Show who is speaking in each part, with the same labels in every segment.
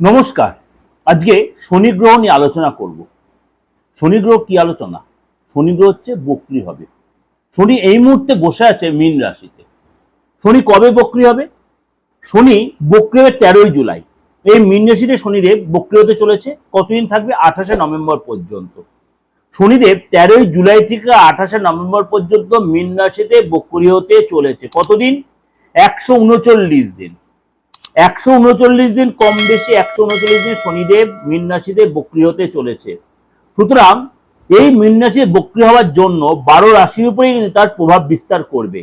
Speaker 1: নমস্কার। আজকে শনি গ্রহ নিয়ে আলোচনা করব। শনি গ্রহ কি আলোচনা? শনি গ্রহ হচ্ছে বক্রি হবে। শনি এই মুহূর্তে বসে আছে মীন রাশিতে। শনি কবে বক্রি হবে? শনি বক্রি হবে তেরোই জুলাই। এই মীন রাশিতে শনিদেব বক্রি হতে চলেছে। কতদিন থাকবে? আঠাশে নভেম্বর পর্যন্ত। শনিদেব তেরোই জুলাই থেকে আঠাশে নভেম্বর পর্যন্ত মীন রাশিতে বক্রি হতে চলেছে। কতদিন? একশো উনচল্লিশ দিন। একশো উনচল্লিশ দিন কম বেশি, একশো উনচল্লিশ দিন শনিদেব মীন রাশিতে বক্রি হতে চলেছে। সুতরাং এই মীন রাশিতে বক্রি হওয়ার জন্য বারো রাশির উপরেই কিন্তু তার প্রভাব বিস্তার করবে।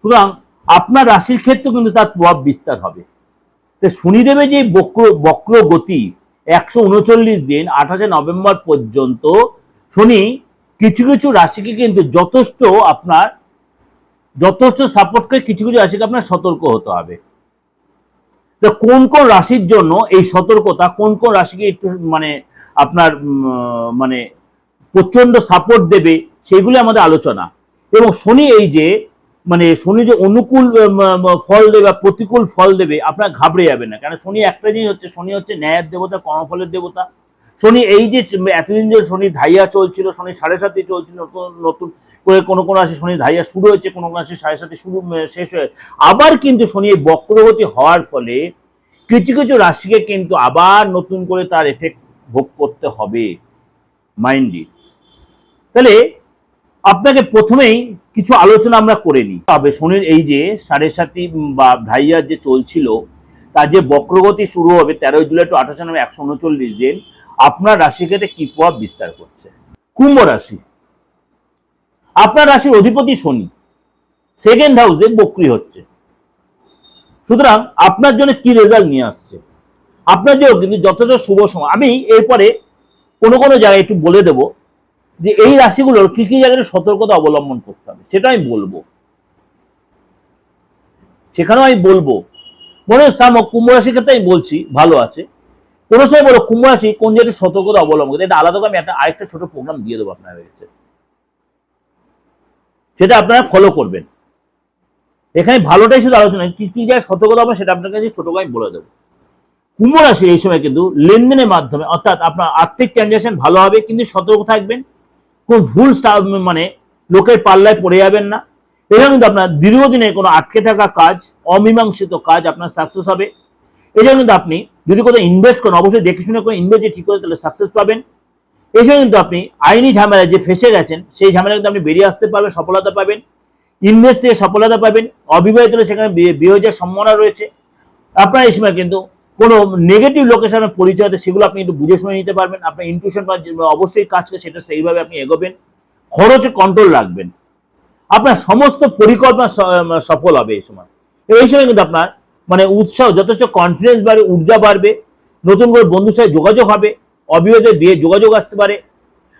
Speaker 1: সুতরাং আপনার রাশির ক্ষেত্রেও কিন্তু তার প্রভাব বিস্তার হবে। তো শনিদেবের যে বক্র বক্র গতি একশো উনচল্লিশ দিন আঠাশে নভেম্বর পর্যন্ত শনি কিছু কিছু রাশিকে কিন্তু যথেষ্ট আপনার, যথেষ্ট সাপোর্ট করে কিছু কিছু রাশিকে আপনার সতর্ক হতে হবে। তো কোন কোন রাশির জন্য এই সতর্কতা, কোন কোন রাশিকে একটু মানে আপনার মানে প্রচণ্ড সাপোর্ট দেবে, সেগুলো আমাদের আলোচনা। এবং শনি এই যে মানে শনি যে অনুকূল ফল দেবে বা প্রতিকূল ফল দেবে, আপনার ঘাবড়ে যাবে না। কেন? শনি একটা জিনিস হচ্ছে, শনি হচ্ছে ন্যায়ের দেবতা, কর্মফলের দেবতা। শনি, এই যে এতদিন যে শনি ধাইয়া চলছিল, শনি সাড়ে সাতই চলছিল, নতুন নতুন করে কোনো কোনো রাশি শনি ধাইয়া শুরু হয়েছে, কোনো কোনো রাশি সাড়ে সাতে শুরু শেষ হয়ে, আবার কিন্তু শনি এই বক্রগতি হওয়ার ফলে কিছু কিছু রাশিকে কিন্তু আবার নতুন করে তার এফেক্ট ভোগ করতে হবে মাইন্ডলি তাহলে আপনাকে প্রথমেই কিছু আলোচনা আমরা করে নিই। তবে শনির এই যে সাড়ে সাতি বা ঢাইয়ার যে চলছিল, তার যে বক্রগতি শুরু হবে তেরোই জুলাই টু আঠাশে নামে একশো উনচল্লিশ দিন আপনার রাশি ক্ষেত্রে কি প্রভাব বিস্তার করছে? কুম্ভ রাশি। আপনার রাশির অধিপতি শনি। সেকেন্ড হাউসে বক্রি হচ্ছে। সুতরাং আপনার জন্য কি রেজাল্ট নিয়ে আসছে? আপনার জন্য কিন্তু যথেষ্ট শুভ সময়। আমি এরপরে কোনো কোনো জায়গায় একটু বলে দেব যে এই রাশিগুলোর কি কি জায়গায় সতর্কতা অবলম্বন করতে হবে। সেটা আমি বলব। সেখানেও আমি বলব। মনে স্থামক কুম্ভ রাশির ক্ষেত্রে আমি বলছি, ভালো আছে। কোনো সময় বলো কুম্ভ রাশি কোন জায়গায় সতর্কতা অবলম্বন এটা আলাদা করে আমি একটা আরেকটা ছোট প্রোগ্রাম দিয়ে দেবো আপনার কাছে। সেটা আপনারা ফলো করবেন। এখানে ভালোটাই শুধু আলোচনা, কি কি জায়গায় সতর্কতা হবে সেটা আপনার কাছে ছোট আমি বলে দেবো। কুম্ভ রাশি এই সময় কিন্তু লেনদেনের মাধ্যমে, অর্থাৎ আপনার আর্থিক ট্রানজাকশন ভালো হবে, কিন্তু সতর্ক থাকবেন। কোন ভুল মানে লোকের পাল্লায় পড়ে যাবেন না। এছাড়া কিন্তু আপনার দীর্ঘদিনে কোনো আটকে থাকা কাজ, অমীমাংসিত কাজ আপনার সাকসেস হবে। এছাড়া কিন্তু আপনি যদি কোথাও ইনভেস্ট করেন, অবশ্যই দেখে শুনে করে ইনভেস্ট ঠিক করে তাহলে সাকসেস পাবেন। এছাড়া কিন্তু আপনি আইনি ঝামেলায় যে ফেসে গেছেন, সেই ঝামেলা কিন্তু আপনি বেরিয়ে আসতে পারবেন, সফলতা পাবেন। ইনভেস্ট থেকে সফলতা পাবেন, অবিবাহিত হলে সেখানে বিয়ে সম্ভাবনা রয়েছে। আপনার এই সময় কিন্তু কোনো নেগেটিভ লোকেশনের পরিচয় আছে, সেগুলো আপনি একটু বুঝে শুনে নিতে পারবেন। আপনার ইনটিউশন অবশ্যই কাজ করে সেটা সেইভাবে আপনি এগোবেন। খরচে কন্ট্রোল রাখবেন। আপনার সমস্ত পরিকল্পনা সফল হবে এই সময়। এই সময় কিন্তু আপনার মানে উৎসাহ, যথেষ্ট কনফিডেন্স বাড়বে, ঊর্জা বাড়বে, নতুন করে বন্ধুর সাথে যোগাযোগ হবে অবিবাহিত বিয়ে যোগাযোগ আসতে পারে।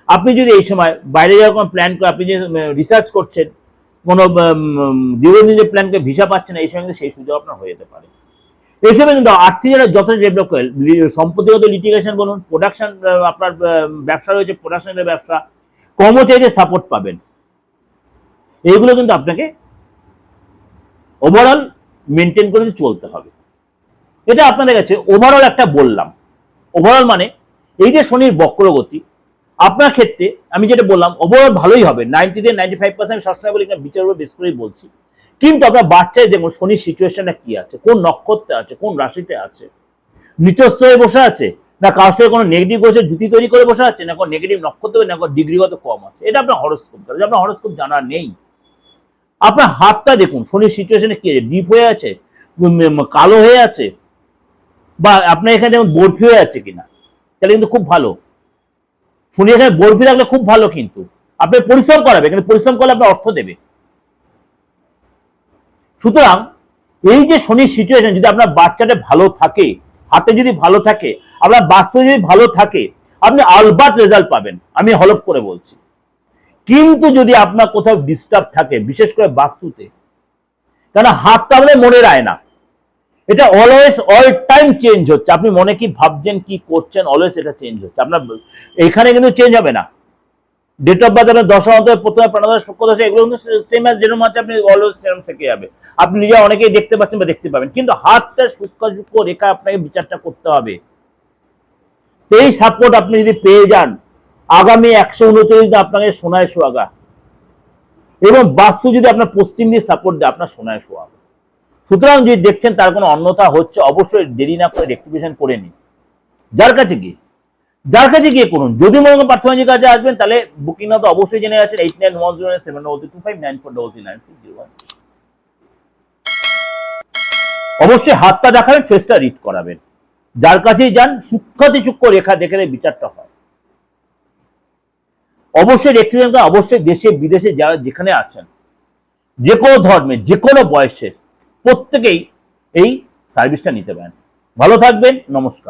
Speaker 1: আপনি যদি এই সময় বাইরে যাওয়ার কোনো প্ল্যান করে, আপনি যে রিসার্চ করছেন, কোনো দীর্ঘদিনের প্ল্যান করে ভিসা পাচ্ছেন এই সময় কিন্তু সেই সুযোগ আপনার হয়ে যেতে পারে। এই সময় কিন্তু আর্থিক যারা যথেষ্ট ডেভেলপ করে সম্পত্তিগত লিটিগেশন বলুন প্রোডাকশন আপনার ব্যবসা রয়েছে প্রোডাকশনের ব্যবসা, কর্মচারীদের সাপোর্ট পাবেন। এইগুলো কিন্তু আপনাকে ওভারঅল মেনটেন করে চলতে হবে। এটা আপনাদের কাছে ওভারঅল একটা বললাম। ওভারঅল মানে এই যে শনির বক্রগতি, আপনার ক্ষেত্রে আমি যেটা বললাম ওভারঅল ভালোই হবে। নাইনটি থেকে নাইনটি ফাইভ পার্সেন্ট সবসময় বলি বিচার বেশ করেই বলছি। কিন্তু আপনার বাচ্চায় দেখুন শনির সিচুয়েশনটা কি আছে, কোন নক্ষত্রে আছে, কোন রাশিতে আছে? নিচস্থ হয়ে বসে আছে? না কারোর সঙ্গে কোনো নেগেটিভ বসে জুতি তৈরি করে বসে আছে? না কোনো নেগেটিভ নক্ষত্র, না কোনো ডিগ্রিগত কম আছে? এটা আপনার হরস্কোপ আপনার হরস্কোপ জানা নেই। আপনার হাতটা দেখুন শনির সিচুয়েশনে কি ডিপ হয়ে আছে কালো হয়ে আছে, বা আপনার এখানে যেমন বরফি হয়ে আছে কিনা, তাহলে কিন্তু খুব ভালো। শনি এখানে বরফি রাখলে খুব ভালো কিন্তু। আপনি পরিশ্রম করাবে এখানে পরিশ্রম করলে আপনার অর্থ দেবে। সুতরাং এই যে শনির সিচুয়েশন যদি আপনার বাচ্চাটা ভালো থাকে, হাতে যদি ভালো থাকে, আপনার বাস্তবে যদি ভালো থাকে, আপনি আলবাত রেজাল্ট পাবেন, আমি হলপ করে বলছি। কিন্তু যদি আপনার কোথাও ডিস্টার্ব থাকে, বিশেষ করে বাস্তুতে কারণ হাতটা আমাদের মনে রায় না এটা অলওয়েজ অল টাইম চেঞ্জ হচ্ছে। আপনি মনে কি ভাবছেন, কি করছেন অলওয়েজ এটা চেঞ্জ হচ্ছে। আপনার এখানে কিন্তু চেঞ্জ হবে না। ডেট অফ বার্থ আপনার দশা অন্তর, প্রথমে প্রাণদশ সূক্ষ্ম দশা এগুলো কিন্তু সেম অ্যাজ যেরকম আছে, আপনি অলওয়েজ সেরকম থেকে যাবে। আপনি নিজে অনেকেই দেখতে পাচ্ছেন বা দেখতে পাবেন। কিন্তু হাতটা সূক্ষ্ম সূক্ষ্ম রেখা আপনাকে বিচারটা করতে হবে। এই সাপোর্ট আপনি যদি পেয়ে যান আগামী একশো উনচল্লিশ দিন আপনাকে সোনায় সোয়াগা। এবং বাস্তু যদি আপনার পশ্চিম দিয়ে সাপোর্ট দেয়, আপনার সোনায় সোয়াগা। সুতরাং যদি দেখছেন তার কোনো অন্যথা হচ্ছে, অবশ্যই দেরি না করে রেক্টিফিকেশন করে নিন। যার কাছে গিয়ে, যার কাছে গিয়ে করুন। যদি মনে করেন পার্থমাজির কাছে আসবেন, তাহলে বুকিং না তো অবশ্যই জেনে গেছেন eight nine one zero seven double two five nine four double three nine six zero one অবশ্যই হাতটা দেখাবেন ফেসটা রিড করাবেন। যার কাছেই যান সূক্ষ্মাতি সূক্ষ্ম রেখা দেখে বিচারটা হয়। অবশ্যই রেক্টিফিকেশন অবশ্যই দেশে, বিদেশে যারা যেখানে আছেন যে কোনো ধর্মে যে কোনো বয়সের প্রত্যেকেই এই সার্ভিসটা নিতে পারেন। ভালো থাকবেন, নমস্কার।